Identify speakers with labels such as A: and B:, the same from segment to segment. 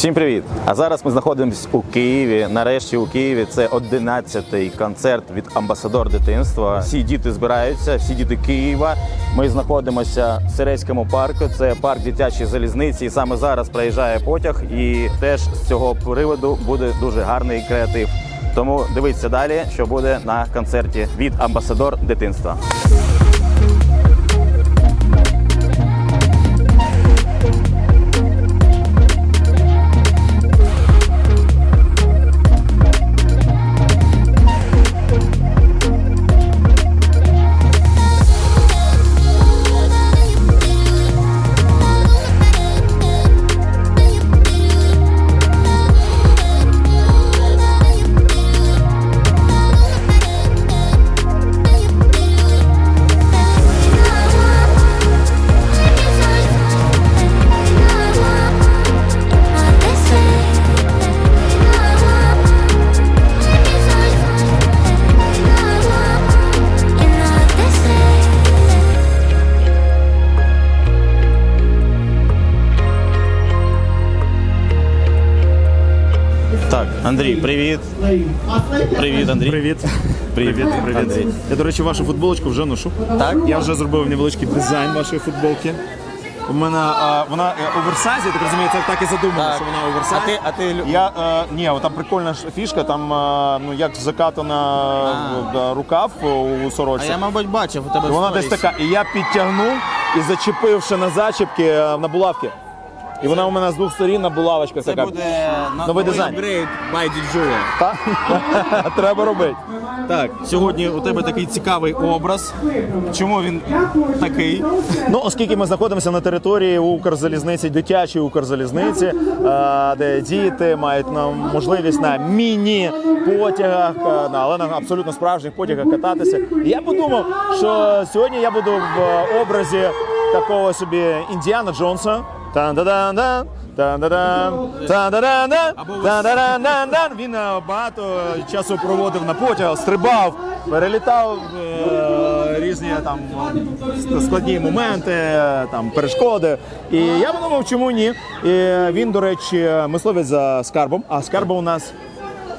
A: Всім привіт! А зараз ми знаходимося у Києві. Нарешті у Києві це 11-й концерт від амбасадор дитинства. Всі діти збираються, всі діти Києва. Ми знаходимося в Сирецькому парку. Це парк дитячої залізниці. І саме зараз проїжджає потяг. І теж з цього приводу буде дуже гарний креатив. Тому дивіться далі, що буде на концерті від амбасадор дитинства. Андрій, привіт. Привіт, Андрій.
B: Привіт.
A: Привіт, привіт, Андрій.
B: Я, до речі, вашу футболочку вже ношу.
A: Так?
B: Я вже зробив невеличкий дизайн вашої футболки. У мене а, вона е, оверсайз, я так розумію, це так і задумано, що вона оверсайз.
A: А ти, а ти лю-
B: Я, е, ні, от там прикольна ж фішка, там е, ну, як закатана е, рукав у
C: А
B: сорочці.
C: я, мабуть, бачив у тебе в
B: вона десь
C: сторіс.
B: така. І я підтягнув і зачепивши на зачіпки е, на булавки. І вона у мене з двох сторін на булавочках
C: Це
B: така.
C: буде
B: Новий дизайн.
C: апгрейд by Діджуя.
B: Та? Треба робити.
C: Так, сьогодні у тебе такий цікавий образ. Чому він такий?
B: Ну, оскільки ми знаходимося на території Укрзалізниці, дитячої Укрзалізниці, е, де діти мають нам можливість на міні-потягах, е, на- але на абсолютно справжніх потягах кататися. І я подумав, що сьогодні я буду в образі такого собі Індіана Джонса. Тан-да-дан-дан, тан-да-дан, тан-да-дан-дан, тан-да-дан-дан-дан. Він е, багато часу проводив на потягах, стрибав, перелітав е, різні там е, складні моменти, е, там перешкоди. І я подумав, чому ні. І він, до речі, мисливець за скарбом, а скарба у нас.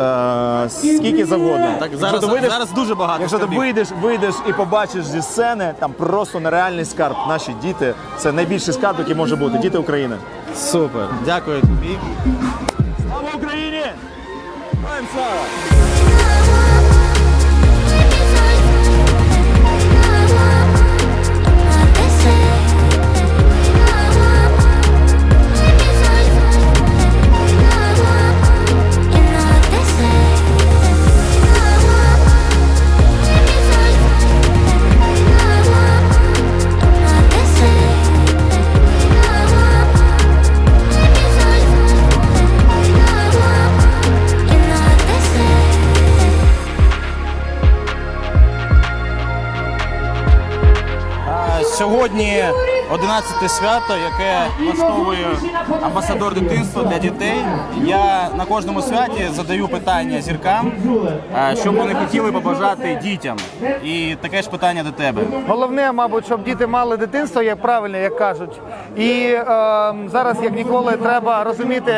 B: Е, скільки завгодно.
C: Так, зараз,
B: ти вийдеш-
C: зараз дуже багато.
B: Якщо ти
C: скарбів.
B: вийдеш, вийдеш і побачиш зі сцени, там просто нереальний скарб. Наші діти це найбільший скарб, який може бути. Діти України.
C: Супер. Дякую тобі.
B: Слава Україні! Слава!
C: Сьогодні 11 свято, яке влаштовує амбасадор дитинства для дітей. Я на кожному святі задаю питання зіркам, що б вони хотіли побажати дітям. І таке ж питання до тебе.
D: Головне, мабуть, щоб діти мали дитинство, як правильно, як кажуть. І е, зараз, як ніколи, треба розуміти,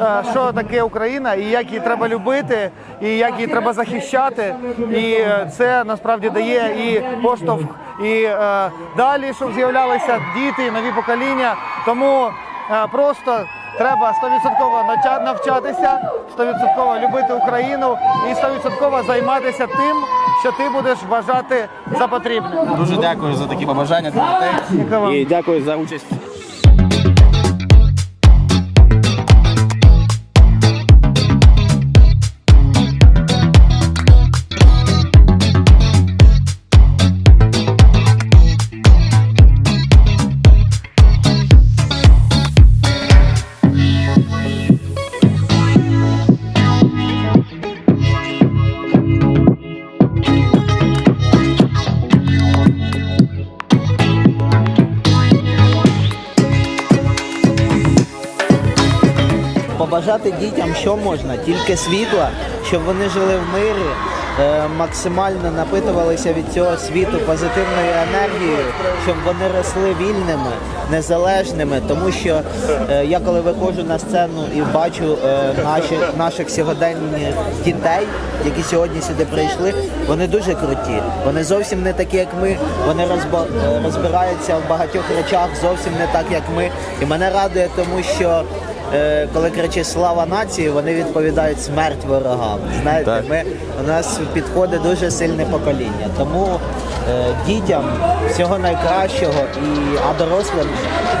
D: е, що таке Україна, і як її треба любити, і як її треба захищати. І е, це насправді дає і поштовх, і е, далі, щоб з'являлися діти, нові покоління. Тому е, просто. Треба 100% навчатися, 100% любити Україну і 100% займатися тим, що ти будеш вважати за потрібне.
C: Дуже дякую за такі побажання для дітей. І дякую за участь.
E: Побажати дітям, що можна, тільки світла, щоб вони жили в мирі, е, максимально напитувалися від цього світу позитивною енергією, щоб вони росли вільними, незалежними. Тому що е, я коли виходжу на сцену і бачу е, наші, наших сьогоденних дітей, які сьогодні сюди прийшли, вони дуже круті. Вони зовсім не такі, як ми. Вони розба- розбираються в багатьох речах зовсім не так, як ми. І мене радує, тому що. Е, Коли кричить слава нації, вони відповідають смерть ворогам. Знаєте,
F: Так.
E: ми у нас підходить дуже сильне покоління. Тому е, дітям всього найкращого і а дорослим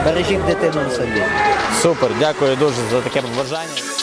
E: бережіть дитину в собі.
F: Супер, дякую дуже за таке побажання.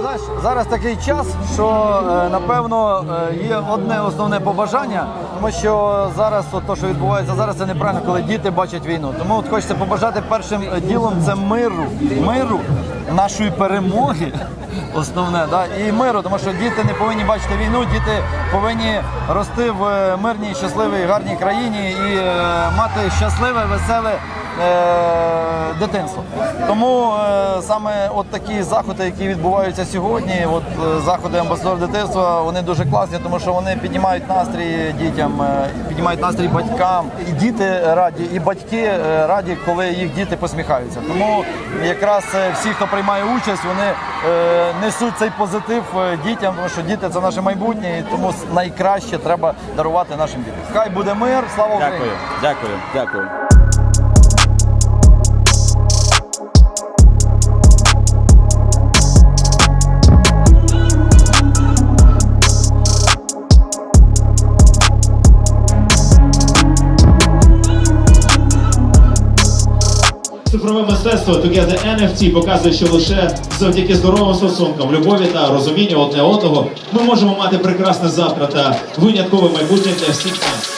G: Знаєш, зараз такий час, що е, напевно е, є одне основне побажання, тому що зараз, от то, що відбувається зараз, це неправильно, коли діти бачать війну. Тому от хочеться побажати першим ділом це миру, миру, нашої перемоги. Основне, да, і миру, тому що діти не повинні бачити війну, діти повинні рости в мирній, щасливій, гарній країні і е, мати щасливе, веселе е, дитинство. Тому е, саме от такі заходи, які відбуваються сьогодні, от е, заходи амбасадор дитинства, вони дуже класні, тому що вони піднімають настрій дітям, піднімають настрій батькам. І діти раді, і батьки раді, коли їх діти посміхаються. Тому якраз всі, хто приймає участь, вони несуть цей позитив дітям, тому що діти це наше майбутнє, і тому найкраще треба дарувати нашим дітям. Хай буде мир, слава Україні!
F: Дякую, дякую, дякую.
H: Цифрове мистецтво Together NFT показує, що лише завдяки здоровим стосункам, любові та розумінню одне одного ми можемо мати прекрасне завтра та виняткове майбутнє для всіх нас.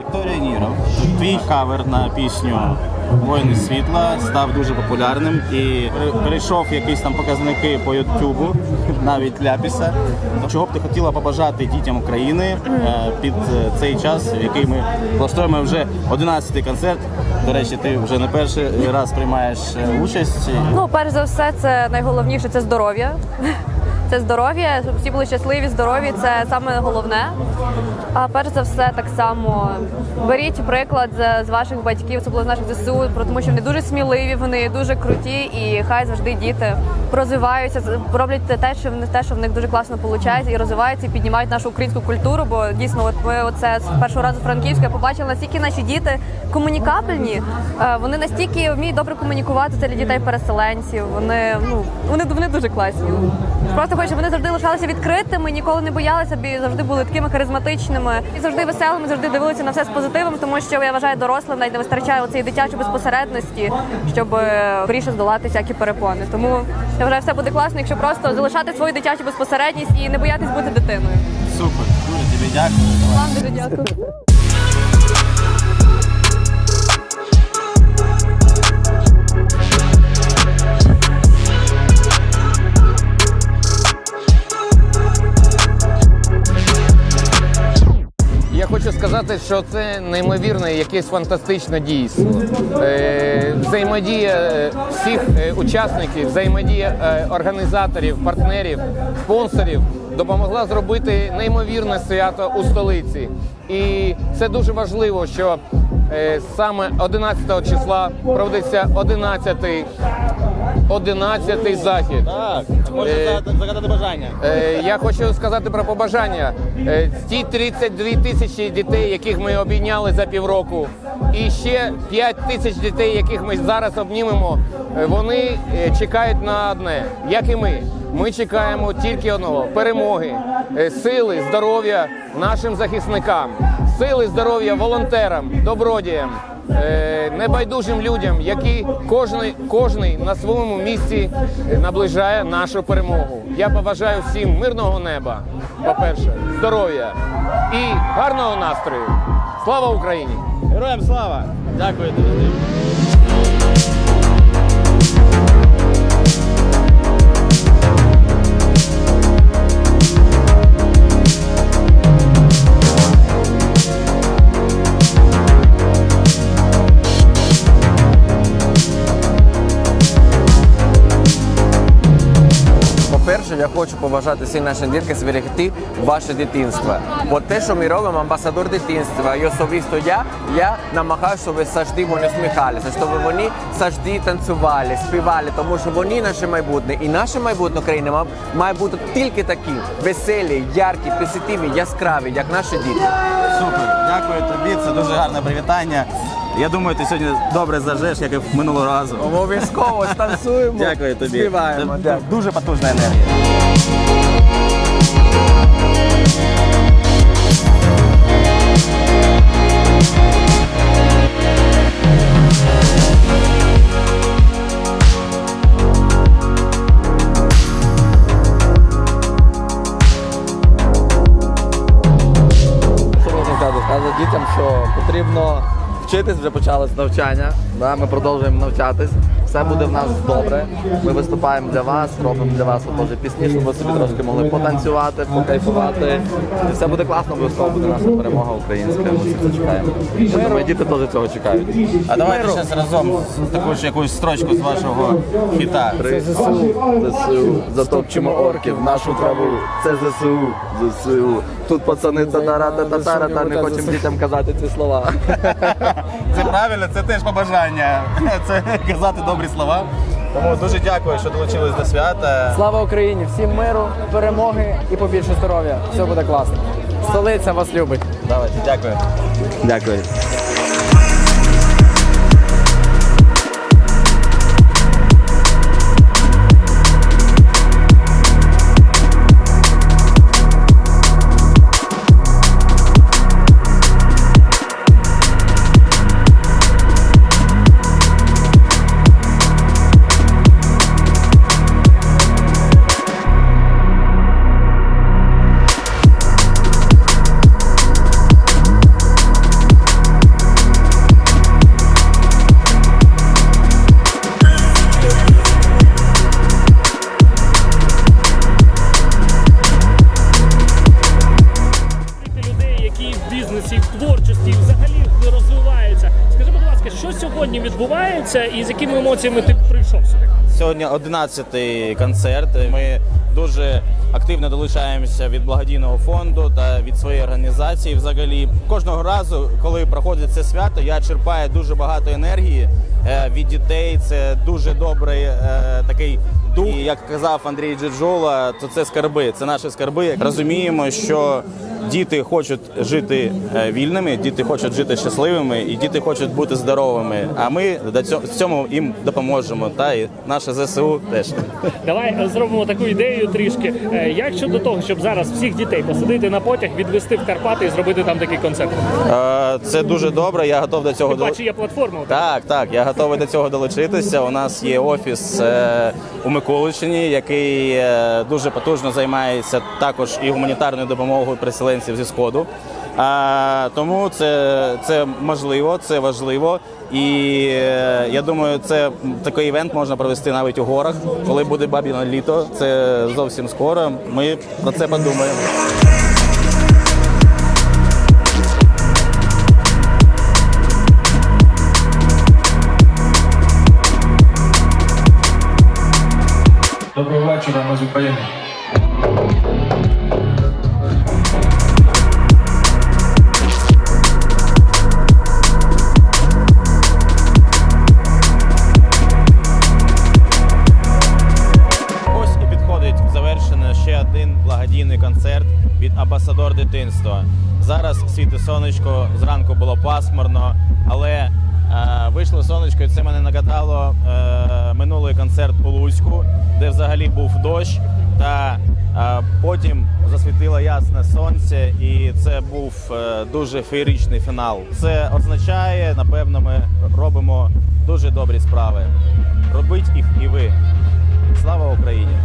A: Вікторія Ніров. Твій кавер на пісню Воїни світла став дуже популярним і пере- перейшов якісь там показники по Ютубу, навіть ляпіса. Чого б ти хотіла побажати дітям України е, під е, цей час, в який ми влаштуємо вже 11-й концерт. До речі, ти вже не перший раз приймаєш е, участь.
I: Ну, перш за все, це найголовніше це здоров'я. Це здоров'я, щоб всі були щасливі, здорові це саме головне. А перш за все, так само беріть приклад з, ваших батьків, особливо з наших ЗСУ, тому що вони дуже сміливі, вони дуже круті, і хай завжди діти розвиваються, роблять те, що в них те, що в них дуже класно виходить, і розвиваються, і піднімають нашу українську культуру. Бо дійсно, от ми оце з першого разу Франківська побачили, наскільки наші діти комунікабельні, е, вони настільки вміють добре комунікувати це для дітей переселенців. Вони ну вони, вони дуже класні. Просто хочу, щоб вони завжди лишалися відкритими, ніколи не боялися б і завжди були такими харизматичними і завжди веселими, завжди дивилися на все з позитивом, тому що я вважаю, дорослим навіть не вистачає цієї дитячої безпосередності, щоб е, здолати всякі перепони. Тому я вважаю, все буде класно, якщо просто залишати свою дитячу безпосередність і не боятись бути дитиною.
A: Супер, дуже тобі дякую.
I: Вам дуже дякую.
J: Сказати, що це неймовірне якесь фантастичне дійство. Е, взаємодія е, всіх е, учасників, взаємодія організаторів, партнерів, спонсорів допомогла зробити неймовірне свято у столиці. І це дуже важливо, що саме 11 числа проводиться 11-й 11-й захід.
A: Так, можна
J: Е,
A: загадати бажання.
J: Е, Я хочу сказати про побажання. Е, Ті 32 тисячі дітей, яких ми обійняли за півроку, і ще 5 тисяч дітей, яких ми зараз обнімемо, е, вони е, чекають на одне, як і ми. Ми чекаємо тільки одного перемоги, е, сили, здоров'я нашим захисникам, сили, здоров'я волонтерам, добродіям. Е, Небайдужим людям, які кожний, кожний на своєму місці наближає нашу перемогу. Я побажаю всім мирного неба, по-перше, здоров'я і гарного настрою. Слава Україні!
A: Героям слава! Дякую тобі.
K: Я хочу побажати всім нашим діткам зберегти ваше дитинство. Бо те, що ми робимо, амбасадор дитинства, і особисто я, я намагаюся, щоб завжди вони усміхалися, щоб вони завжди танцювали, співали, тому що вони наше майбутнє. І наше майбутнє країни має бути тільки такі веселі, яркі, позитивні, яскраві, як наші діти.
A: Супер, дякую тобі. Це дуже гарне привітання. Я думаю, ти сьогодні добре зажеш, як і минулого разу.
K: Обов'язково станцюємо,
A: Дякую тобі.
K: співаємо.
A: Це
K: Дякую.
A: дуже потужна енергія.
K: Почалось навчання. Да, ми продовжуємо навчатись. Все буде в нас добре. Ми виступаємо для вас, робимо для вас теж пісні, щоб ви собі трошки могли потанцювати, покайфувати. І все буде класно, обов'язково буде наша перемога українська. Ми всі це чекаємо. Я думаю, діти теж цього чекають.
A: А давайте зараз разом таку ж якусь строчку з вашого хіта.
K: Це ЗСУ, ЗСУ, затопчемо орків, нашу траву. Це ЗСУ, ЗСУ. Тут пацани татара татара, та не хочемо дітям казати ці слова.
A: Це правильно, це теж побажання. Це казати добрі слова. Тому дуже дякую, що долучились до свята.
L: Слава Україні! Всім миру, перемоги і побільше здоров'я. Все буде класно. Столиця вас любить.
A: Давайте, дякую. Дякую.
M: Відбувається і з якими емоціями ти прийшов сюди?
A: Сьогодні 11-й концерт. Ми дуже активно долучаємося від благодійного фонду та від своєї організації. Взагалі, кожного разу, коли проходить це свято, я черпаю дуже багато енергії е, від дітей. Це дуже добрий е, такий дух. І як казав Андрій Джиджола, то це скарби. Це наші скарби. Розуміємо, що діти хочуть жити е, вільними, діти хочуть жити щасливими, і діти хочуть бути здоровими. А ми до цього цьому їм допоможемо. Та і наше ЗСУ теж.
M: Давай е, зробимо таку ідею трішки. Е, Як щодо того, щоб зараз всіх дітей посадити на потяг, відвести в Карпати і зробити там такий концерт?
A: Це дуже добре. Я готов до цього
M: Ти бачу, є платформа.
A: Так, так, я готовий до цього долучитися. У нас є офіс у Миколичині, який дуже потужно займається також і гуманітарною допомогою переселенців зі сходу. А, тому це, це можливо, це важливо. І е, я думаю, це такий івент можна провести навіть у горах, коли буде бабіно літо. Це зовсім скоро. Ми про це подумаємо.
N: Доброго вечора, ми з України.
A: Сонечко, зранку було пасмурно, але е, вийшло сонечко, і це мене нагадало е, минулий концерт у Луцьку, де взагалі був дощ. Та е, потім засвітило ясне сонце, і це був е, дуже феєричний фінал. Це означає, напевно, ми робимо дуже добрі справи. Робіть їх і ви. Слава Україні!